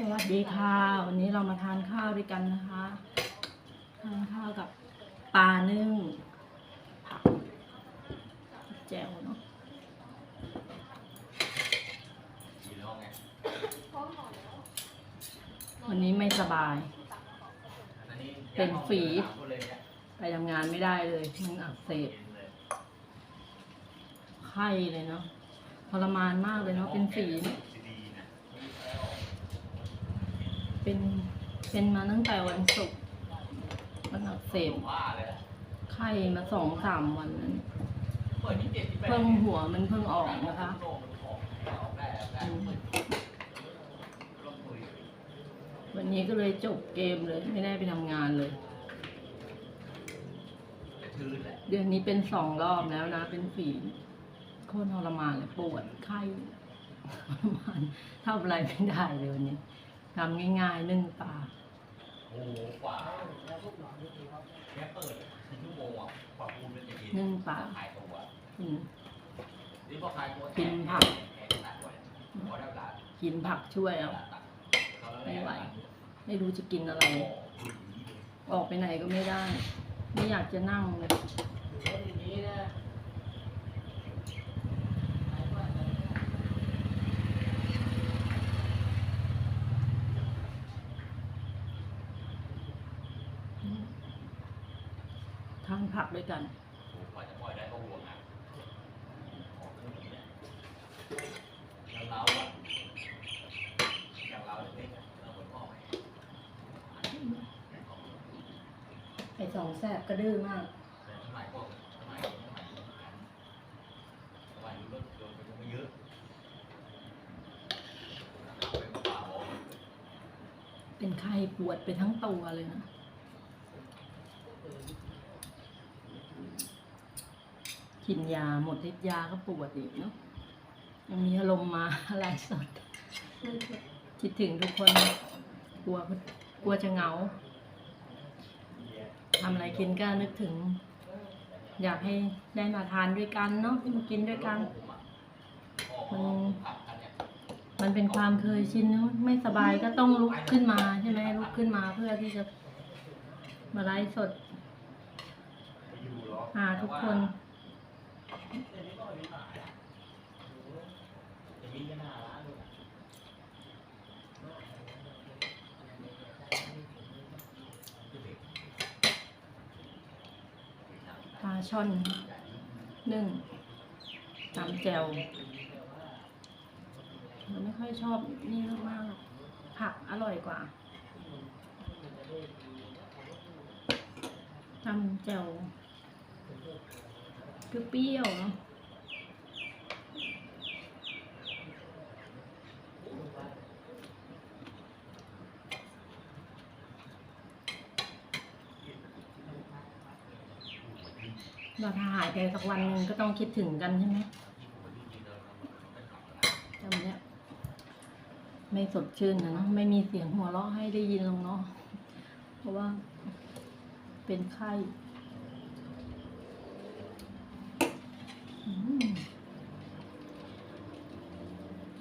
สวัสดีค่ะ วันนี้เรามาทานข้าวด้วยกันนะคะ ทานข้าวกับปลานึ่งผักแจ่วเนาะวันนี้ไม่สบาย เป็นฝีไปทำงานไม่ได้เลยมันอักเสบไข้เลยเนาะทรมานมากเลยเนาะเป็นฝี เป็นเป็นมาตั้งแต่วันศุกร์มันอักเสบไข้มาสองสามวันนั้นเพิ่งหัวมันเพิ่งออกนะคะวันนี้ก็เลยจบเกมเลย ไม่ได้ไปทำงานเลย เดือนนี้เป็นสองรอบแล้วนะ เป็นฝีโคตรทรมานเลยปวดไข้ทรมานทำอะไรไม่ได้เลยวันนี้ ทำง่ายๆนึ่งปลาโอ้โหกว่าแค่เปิดชั่วโมงอะกว่าปูนมันจะกินนึ่งปลาขายตัวอืมนี่พอขายตัวกินผักหัวได้ละกินผักช่วยเอาไม่ไหวไม่รู้จะกินอะไร ออกไปไหนก็ไม่ได้ ไม่อยากจะนั่งเลย ทานผักด้วยกันกว่าจะปล่อยได้ก็ห่วงอะอย่างเราอะอย่างเราเนี่ยเราคนพ่อไหมไอ้สองแสบก็ดื้อมากแต่สมัยก่อนสมัยสมัยสมัยรถยนต์มันยังไม่เยอะเป็นป่าบอกเป็นไข้ปวดไปทั้งตัวเลยนะ กินยาหมดฤทธิ์ยาก็ปวดอีกเนาะยังมีอารมณ์มาอะไรสด คิดถึงทุกคน กลัวกลัวจะเหงาทำอะไรกินก็นึกถึง อยากให้ได้มาทานด้วยกันเนาะมากินด้วยกันมันมันเป็นความเคยชินเนอะไม่สบายก็ต้องลุกขึ้นมาใช่ไหมลุกขึ้นมาเพื่อที่จะมาไลฟ์สด หาทุกคนปลาช่อนนึ่งน้ำแจวเราไม่ค่อยชอบนี่มากๆผักอร่อยกว่าทำแจว เปรี้ยวเนาะเราถ้าหายไปสักวันหนึ่งก็ต้องคิดถึงกันใช่ไหมจำเนี้ยไม่สดชื่นนะเนาะไม่มีเสียงหัวเราะให้ได้ยินหรอกเนาะเพราะว่าเป็นไข้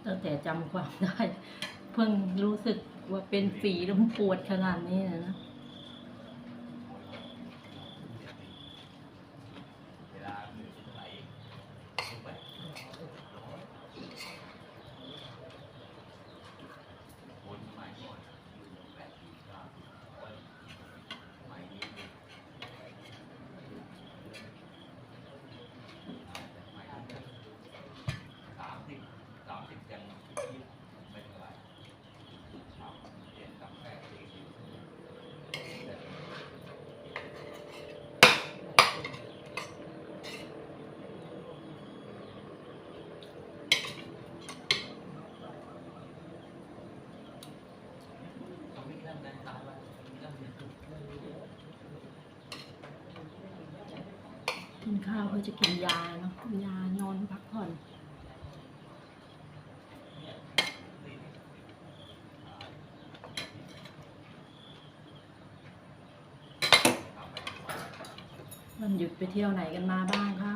ตั้งแต่จำความได้ เพิ่งรู้สึกว่าเป็นฝีแลวมันปวดขนาดนี้นะนะ เวลาเหนื่อยไหลลุกไปคนสมัยก่อนอยู่แปดปีเก้าปีสมัยนี้สามสิบสามสิบยังยี่ไม่เท่าไหร่สามเจ็ดสามแปดสี่สิบ กินข้าวเพื่อจะกินยาเนาะกินยานอนพักผ่อนวันหยุดไปเที่ยวไหนกันมาบ้างคะ